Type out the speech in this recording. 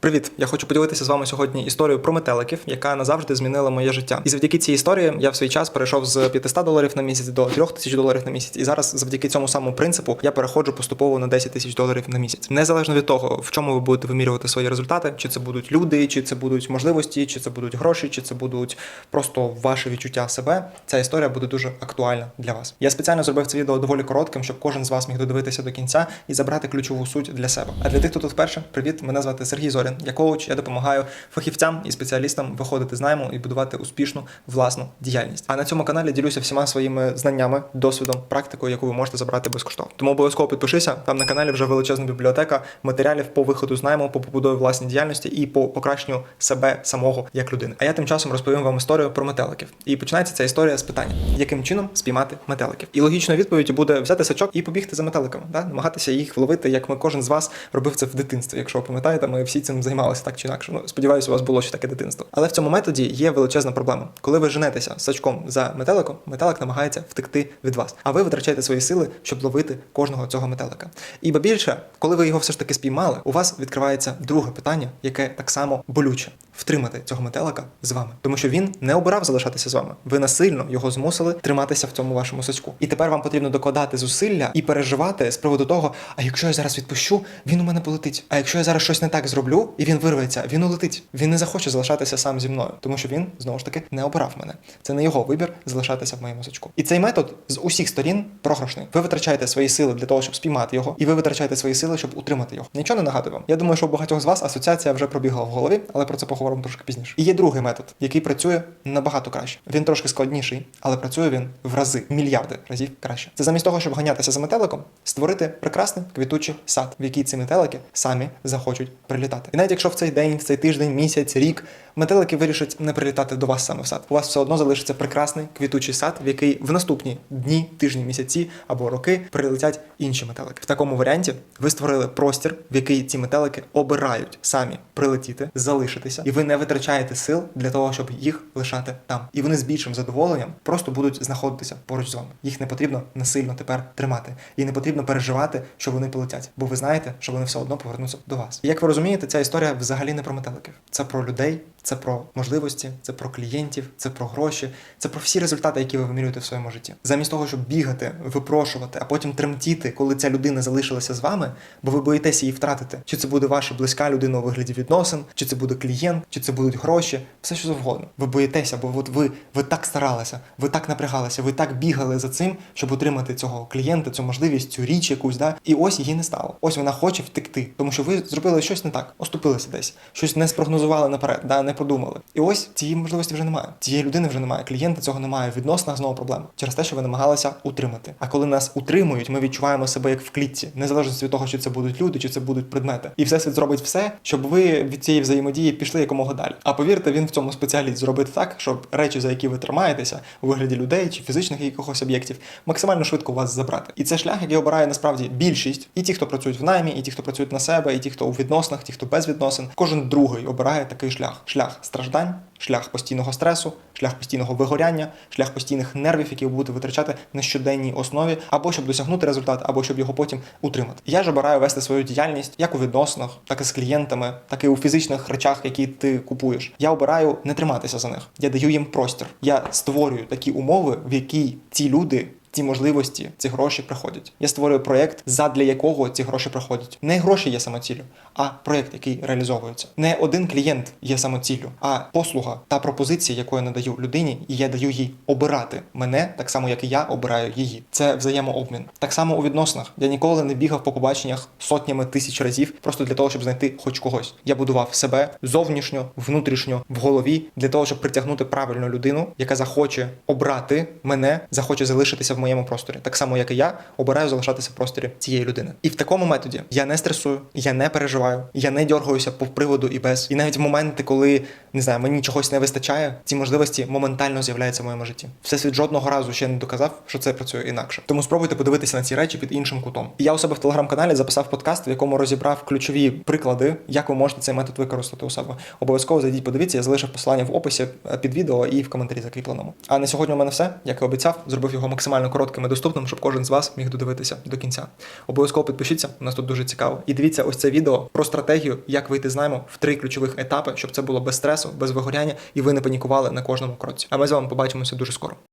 Привіт! Я хочу поділитися з вами сьогодні історією про метеликів, яка назавжди змінила моє життя. І завдяки цій історії я в свій час перейшов з 500 доларів на місяць до 3000 доларів на місяць. І зараз, завдяки цьому самому принципу, я переходжу поступово на 10 тисяч доларів на місяць. Незалежно від того, в чому ви будете вимірювати свої результати, чи це будуть люди, чи це будуть можливості, чи це будуть гроші, чи це будуть просто ваше відчуття себе. Ця історія буде дуже актуальна для вас. Я спеціально зробив це відео доволі коротким, щоб кожен з вас міг додивитися до кінця і забрати ключову суть для себе. А для тих, хто тут вперше, привіт, мене звати Сергій Зорін. Я коуч, я допомагаю фахівцям і спеціалістам виходити з найму і будувати успішну власну діяльність. А на цьому каналі ділюся всіма своїми знаннями, досвідом, практикою, яку ви можете забрати безкоштовно. Тому обов'язково підпишися. Там на каналі вже величезна бібліотека матеріалів по виходу з найму, по побудові власній діяльності і по покращенню себе самого як людини. А я тим часом розповім вам історію про метеликів. І починається ця історія з питання, яким чином спіймати метеликів. І логічною відповіддю буде взяти сачок і побігти за метеликами, да? намагатися їх вловити, як ми кожен з вас робив це в дитинстві. Якщо ви пам'ятаєте, ми всі цим займалися так чи інакше. Ну сподіваюся, у вас було ще таке дитинство. Але в цьому методі є величезна проблема. Коли ви женетеся сачком за метеликом, метелик намагається втекти від вас, а ви витрачаєте свої сили, щоб ловити кожного цього метелика. І ба більше, коли ви його все ж таки спіймали, у вас відкривається друге питання, яке так само болюче втримати цього метелика з вами, тому що він не обирав залишатися з вами. Ви насильно його змусили триматися в цьому вашому сачку. І тепер вам потрібно докладати зусилля і переживати з приводу того, а якщо я зараз відпущу, він у мене полетить. А якщо я зараз щось не так зроблю і він вирветься, він улетить. Він не захоче залишатися сам зі мною, тому що він знову ж таки не обирав мене. Це не його вибір залишатися в моєму сачку. І цей метод з усіх сторін програшний. Ви витрачаєте свої сили для того, щоб спіймати його, і ви витрачаєте свої сили, щоб утримати його. Нічого не нагадую вам. Я думаю, що у багатьох з вас асоціація вже пробігла в голові, але про це поговоримо трошки пізніше. І є другий метод, який працює набагато краще. Він трошки складніший, але працює він в рази, мільярди разів краще. Це замість того, щоб ганятися за метеликом, створити прекрасний квітучий сад, в який ці метелики самі захочуть прилітати. Навіть якщо в цей день, в цей тиждень, місяць, рік метелики вирішать не прилітати до вас саме в сад, у вас все одно залишиться прекрасний квітучий сад, в який в наступні дні, тижні, місяці або роки прилетять інші метелики. В такому варіанті ви створили простір, в який ці метелики обирають самі прилетіти, залишитися, і ви не витрачаєте сил для того, щоб їх лишати там. І вони з більшим задоволенням просто будуть знаходитися поруч з вами. Їх не потрібно насильно тепер тримати, і не потрібно переживати, що вони полетять, бо ви знаєте, що вони все одно повернуться до вас. І як ви розумієте, ця історія взагалі не про метеликів, це про людей. Це про можливості, це про клієнтів, це про гроші, це про всі результати, які ви вимірюєте в своєму житті. Замість того, щоб бігати, випрошувати, а потім тремтіти, коли ця людина залишилася з вами, бо ви боїтеся її втратити. Чи це буде ваша близька людина у вигляді відносин, чи це буде клієнт, чи це будуть гроші, все що завгодно. Ви боїтеся, бо от ви, ви так старалися, ви так напрягалися, ви так бігали за цим, щоб отримати цього клієнта, цю можливість, цю річ якусь, да, і ось її не стало. Ось вона хоче втекти, тому що ви зробили щось не так, оступилися десь, щось не спрогнозували наперед, да, не продумали. І ось цієї можливості вже немає. Цієї людини вже немає. Клієнта цього немає. В відносинах знову проблема через те, що ви намагалися утримати. А коли нас утримують, ми відчуваємо себе як в клітці, незалежно від того, чи це будуть люди, чи це будуть предмети. І всесвіт зробить все, щоб ви від цієї взаємодії пішли якомога далі. А повірте, він в цьому спеціаліст зробити так, щоб речі, за які ви тримаєтеся, у вигляді людей чи фізичних якихось об'єктів, максимально швидко вас забрати. І це шлях, який обирає насправді більшість, і ті, хто працюють в наймі, і ті, хто працюють на себе, і ті, хто у відносинах, ті, хто без відносин. Кожен другий обирає такий шлях: шлях страждань, шлях постійного стресу, шлях постійного вигоряння, шлях постійних нервів, які ви будете витрачати на щоденній основі, або щоб досягнути результат, або щоб його потім утримати. Я ж обираю вести свою діяльність як у відносинах, так і з клієнтами, так і у фізичних речах, які ти купуєш. Я обираю не триматися за них. Я даю їм простір. Я створюю такі умови, в які ці люди. Ці можливості, ці гроші приходять. Я створюю проєкт, задля якого ці гроші приходять. Не гроші є самоціллю, а проєкт, який реалізовується. Не один клієнт є самоціллю, а послуга та пропозиція, яку я надаю людині, і я даю їй обирати мене так само, як і я обираю її. Це взаємообмін. Так само у відносинах. Я ніколи не бігав по побаченнях сотнями тисяч разів, просто для того, щоб знайти хоч когось. Я будував себе зовнішньо, внутрішньо в голові для того, щоб притягнути правильну людину, яка захоче обрати мене, захоче залишитися в моєму просторі, так само як і я обираю залишатися в просторі цієї людини. І в такому методі я не стресую, я не переживаю, я не дергаюся по приводу і без. І навіть в моменти, коли не знаю, мені чогось не вистачає, ці можливості моментально з'являються в моєму житті. Всесвіт жодного разу ще не доказав, що це працює інакше. Тому спробуйте подивитися на ці речі під іншим кутом. Я у себе в телеграм-каналі записав подкаст, в якому розібрав ключові приклади, як ви можете цей метод використати у себе. Обов'язково зайдіть, подивіться, я залишив посилання в описі е, під відео і в коментарі закріпленому. А на сьогодні у мене все. Як і обіцяв, зробив його максимально коротким і доступним, щоб кожен з вас міг додивитися до кінця. Обов'язково підпишіться, у нас тут дуже цікаво. І дивіться ось це відео про стратегію, як вийти з найму в три ключових етапи, щоб це було без стресу, без вигоряння, і ви не панікували на кожному кроці. А ми з вами побачимося дуже скоро.